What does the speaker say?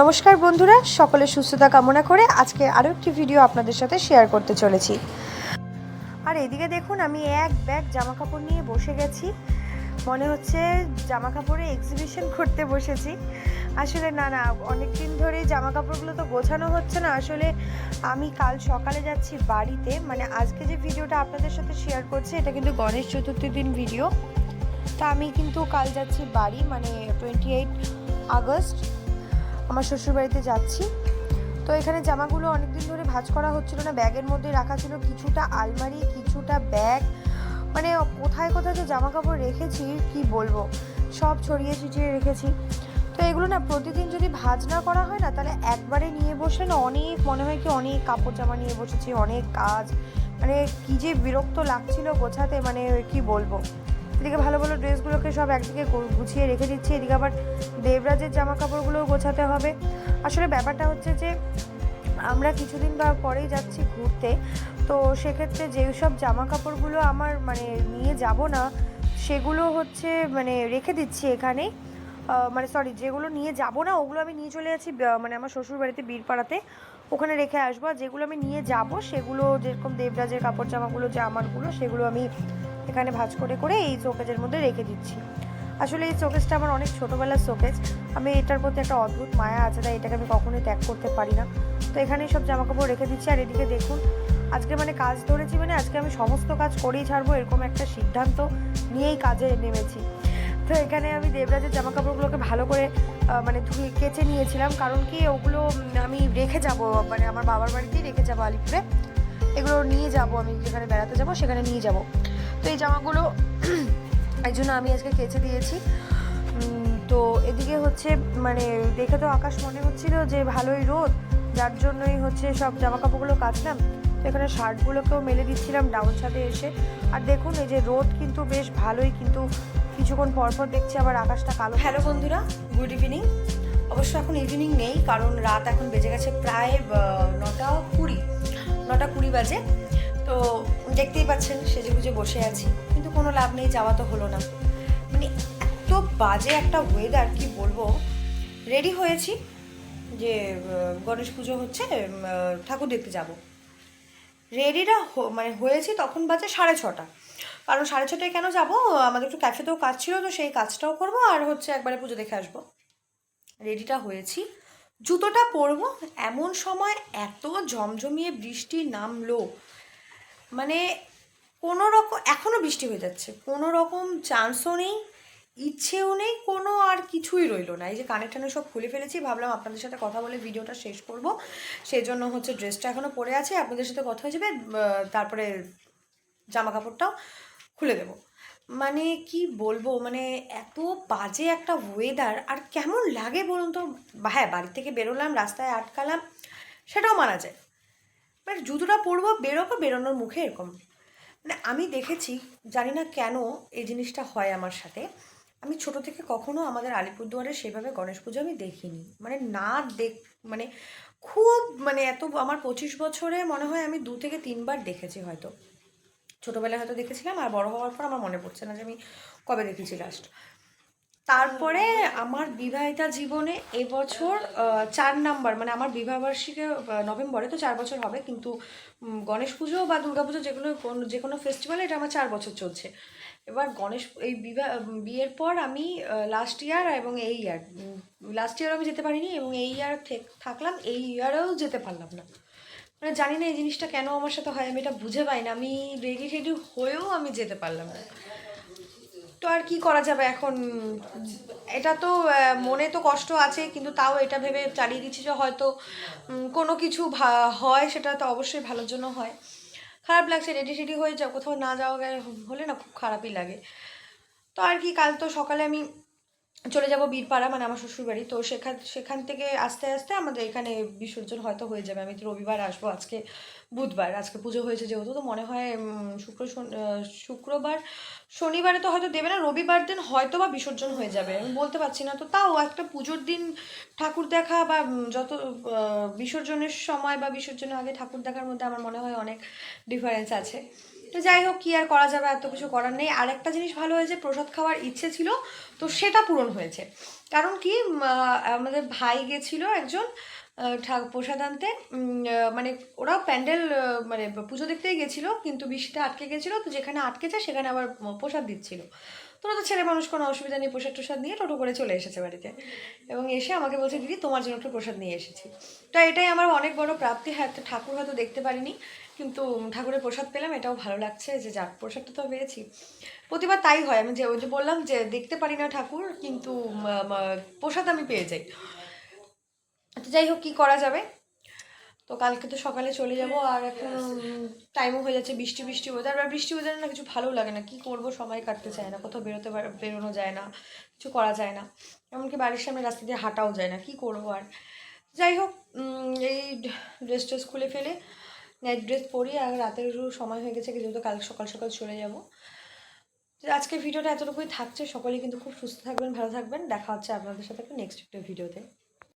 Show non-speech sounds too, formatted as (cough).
নমস্কার বন্ধুরা সকলে সুস্থতা কামনা করে আজকে আরও একটি ভিডিও আপনাদের সাথে শেয়ার করতে চলেছি। আর এদিকে দেখুন, আমি এক ব্যাগ জামা কাপড় নিয়ে বসে গেছি। মনে হচ্ছে জামা কাপড়ে এক্সিবিশন করতে বসেছি। আসলে না না অনেক দিন ধরে জামা কাপড়গুলো তো গোছানো হচ্ছে না। আসলে আমি কাল সকালে যাচ্ছি বাড়িতে। মানে আজকে যে ভিডিওটা আপনাদের সাথে শেয়ার করছি, এটা কিন্তু গণেশ চতুর্থীর দিন ভিডিও তা আমি কিন্তু কাল যাচ্ছি বাড়ি মানে টোয়েন্টি এইট আগস্ট। আমার শ্বশুরবাড়িতে যাচ্ছি। তো এখানে জামাগুলো অনেকদিন ধরে ভাঁজ করা হচ্ছিল না, ব্যাগের মধ্যে রাখা ছিল কিছুটা আলমারি, কিছুটা ব্যাগ। মানে কোথায় কোথায় যে জামা কাপড় রেখেছি, কি বলব? সব ছড়িয়ে ছিটিয়ে রেখেছি। তো এগুলো না প্রতিদিন যদি ভাজ না করা হয় না, তাহলে একবারে নিয়ে বসে না অনেক মনে হয় কি অনেক কাপড় জামা নিয়ে বসেছি, অনেক কাজ। মানে কি যে বিরক্ত লাগছিল গোছাতে মানে কি বলব? এদিকে ভালো ভালো ড্রেসগুলোকে সব একদিকে গুছিয়ে রেখে দিচ্ছি। এদিকে আবার দেবরাজের জামা কাপড়গুলোও গোছাতে হবে। আসলে ব্যাপারটা হচ্ছে যে, আমরা কিছুদিন বা পরেই যাচ্ছি ঘুরতে। তো সেক্ষেত্রে যেই সব জামা কাপড়গুলো আমার মানে নিয়ে যাব না, সেগুলো হচ্ছে মানে রেখে দিচ্ছি এখানে। মানে সরি যেগুলো নিয়ে যাব না, ওগুলো আমি নিয়ে চলে যাচ্ছি মানে আমার শ্বশুর বাড়িতে বীরপাড়াতে। ওখানে রেখে আসব আর যেগুলো আমি নিয়ে যাব সেগুলো যেরকম দেবরাজের কাপড় জামাগুলো যে আমারগুলো সেগুলো আমি এখানে ভাঁজ করে করে এই শোকেজের মধ্যে রেখে দিচ্ছি। আসলে এই শোকেজটা আমার অনেক ছোটোবেলার শোকেজ আমি এটার প্রতি একটা অদ্ভুত মায়া আছে তাই এটাকে আমি কখনোই ত্যাগ করতে পারি না। তো এখানেই সব জামা কাপড় রেখে দিচ্ছি আর এদিকে দেখুন, আজকে মানে কাজ ধরেছি মানে আজকে আমি সমস্ত কাজ করেই ছাড়বো এরকম একটা সিদ্ধান্ত নিয়েই কাজে নেমেছি। তো এখানে আমি দেবরাজের জামা কাপড়গুলোকে ভালো করে মানে ধুয়ে কেচে নিয়েছিলাম। কারণ কি, ওগুলো আমি রেখে যাব মানে আমার বাবার বাড়িতেই রেখে যাব আলিপুরে। এগুলো নিয়ে যাব, আমি যেখানে বেড়াতে যাব সেখানে নিয়ে যাব। তো এই জামাগুলো, (clears throat) এই জন্য আমি আজকে কেচে দিয়েছি। তো এদিকে হচ্ছে মানে দেখে তো আকাশ মনে হচ্ছিল যে ভালোই রোদ, যার জন্যই হচ্ছে সব জামা কাপড়গুলো কাচলাম। তো এখানে শার্টগুলোকেও মেলে দিচ্ছিলাম ডাউন ছাদে এসে। আর দেখুন, এই যে রোদ কিন্তু বেশ ভালোই, কিন্তু কিছুক্ষণ পর পর দেখছি আবার আকাশটা কালো। হ্যালো বন্ধুরা গুড ইভিনিং অবশ্য এখন ইভিনিং নেই, কারণ রাত এখন বেজে গেছে প্রায় নটা কুড়ি নটা কুড়ি বাজে। তো দেখতেই পাচ্ছেন সেজে গুজে বসে আছি। কিন্তু কোনো লাভ নেই, যাওয়া তো হলো না। মানে এত বাজে একটা ওয়েদার কি বলব? রেডি হয়েছি যে গণেশ পুজো হচ্ছে ঠাকুর দেখতে যাব। রেডিটা মানে হয়েছি তখন বাজে সাড়ে ছটা। কারণ সাড়ে ছটায় কেন যাব? আমাদের একটু ক্যাফেতেও কাজ ছিল, তো সেই কাজটাও করব আর হচ্ছে একবারে পুজো দেখে আসব। রেডিটা হয়েছি। জুতোটা পরবো, এমন সময় এত ঝমঝমিয়ে বৃষ্টি নামলো মানে কোনো রকম এখনও বৃষ্টি হয়ে যাচ্ছে, কোনো রকম চান্সও নেই। ইচ্ছেও নেই, কোনো আর কিছুই রইল না। এই যে কানে টানে সব খুলে ফেলেছি, ভাবলাম আপনাদের সাথে কথা বলে ভিডিওটা শেষ করব। সেই জন্য হচ্ছে ড্রেসটা এখনও পরে আছে, আপনাদের সাথে কথা হয়ে যাবে তারপরে জামা কাপড়টাও খুলে দেবো। মানে কি বলব মানে এত বাজে একটা ওয়েদার আর কেমন লাগে বলুন তো? হ্যাঁ বাড়ি থেকে বেরোলাম, রাস্তায় আটকালাম, সেটাও মানা যায়। মানে জুতোটা পরবো, বেরোবো, বেরোনোর মুখে এরকম। মানে আমি দেখেছি, জানি না কেন এই জিনিসটা হয় আমার সাথে আমি ছোট থেকে কখনো আমাদের আলিপুরদুয়ারে সেভাবে গণেশ পুজো আমি দেখিনি। মানে না দেখ মানে খুব মানে এত আমার পঁচিশ বছরে মনে হয় আমি দু থেকে তিনবার দেখেছি হয়তো। ছোটোবেলায় হয়তো দেখেছিলাম, আর বড় হওয়ার পর আমার মনে পড়ছে না যে আমি কবে দেখেছি লাস্ট তারপরে আমার বিবাহিতা জীবনে এবছর চার নাম্বার মানে আমার বিবাহবার্ষিকী নভেম্বরে তো চার বছর হবে, কিন্তু গণেশ পুজো বা দুর্গা পুজো যেগুলো যে কোনো ফেস্টিভ্যালে এটা আমার চার বছর চলছে। এবার গণেশ, এই বিবাহ, বিয়ের পর আমি লাস্ট ইয়ার এবং এই ইয়ার লাস্ট ইয়ার আমি যেতে পারিনি এবং এই ইয়ার থাকলাম, এই ইয়ারেও যেতে পারলাম না। মানে জানি না এই জিনিসটা কেন আমার সাথে হয়, আমি এটা বুঝে পাই না, আমি রেডি রেডি হয়েও আমি যেতে পারলাম না। তো আর কি করা যাবে এখন? এটা তো মনে তো কষ্ট আছে, কিন্তু তাও এটা ভেবে চালিয়ে দিচ্ছি যে হয়তো কোনো কিছু হয় সেটা তো অবশ্যই ভালোর জন্য হয়। খারাপ লাগছে, রেডি সেডি হয়ে যাও, কোথাও না যাওয়া গেলে হলে না খুব খারাপই লাগে। তো আর কি, কাল তো সকালে আমি চলে যাব বীরপাড়া মানে আমার শ্বশুরবাড়ি। তো সেখান সেখান থেকে আস্তে আস্তে আমাদের এখানে বিসর্জন হয়তো হয়ে যাবে। আমি তো রবিবার আসব আজকে বুধবার। আজকে পুজো হয়েছে যেহেতু, তো মনে হয় শুক্র শুক্রবার, শনিবারে তো হয়তো দেবে না, রবিবার দিন হয়তো বা বিসর্জন হয়ে যাবে। আমি বলতে পারছি না। তো তাও একটা পুজোর দিন ঠাকুর দেখা বা যত বিসর্জনের সময় বা বিসর্জনের আগে ঠাকুর দেখার মধ্যে আমার মনে হয় অনেক ডিফারেন্স আছে। তো যাই হোক, কি আর করা যাবে? এত কিছু করার নেই। আর একটা জিনিস ভালো হয়েছে, প্রসাদ খাওয়ার ইচ্ছে ছিল, তো সেটা পূরণ হয়েছে। কারণ কি আমাদের ভাই গেছিল একজন প্রসাদ আনতে। মানে ওরা প্যান্ডেল মানে পুজো দেখতেই গেছিল, কিন্তু বৃষ্টিতে আটকে গেছিল, তো যেখানে আটকেছে সেখানে আবার প্রসাদ দিচ্ছিল। তোরা তো ছেলে মানুষ, কোনো অসুবিধা নেই, প্রসাদ টসাদ নিয়ে টোটো করে চলে এসেছে বাড়িতে। এবং এসে আমাকে বলছে, দিদি, তোমার জন্য একটু প্রসাদ নিয়ে এসেছি। তো এটাই আমার অনেক বড় প্রাপ্তি। হ্যাঁ ঠাকুর হয়তো দেখতে পারিনি। কিন্তু ঠাকুরের প্রসাদ পেলাম, এটাও ভালো লাগছে যে যাক, প্রসাদটা তো পেয়েছি। প্রতিবার তাই হয়, আমি যে ওই যে বললাম যে দেখতে পারি না ঠাকুর, কিন্তু প্রসাদ আমি পেয়ে যাই। তো যাই হোক, কী করা যাবে? তো কালকে তো সকালে চলে যাব, আর এখন টাইমও হয়ে যাচ্ছে বৃষ্টি বৃষ্টি ওয়েদার আর বৃষ্টি ওয়েদার না কিছু ভালো লাগে না। কি করব, সময় কাটতে চায় না, কোথাও বেরোতে বেরোনো যায় না, কিছু করা যায় না। এমনকি বাড়ির সামনে রাস্তা দিয়ে হাঁটাও যায় না, কি করব আর? যাই হোক এই ড্রেস ট্রেস খুলে ফেলে নাইট ড্রেস পরি আর রাতের একটু সময় হয়ে গেছে, যেহেতু কাল সকাল সকাল চলে যাব। আজকের ভিডিওটা এতটুকুই থাকছে, সকলেই কিন্তু খুব সুস্থ থাকবেন, ভালো থাকবেন। দেখা হচ্ছে আপনাদের সাথে নেক্সট একটা ভিডিওতে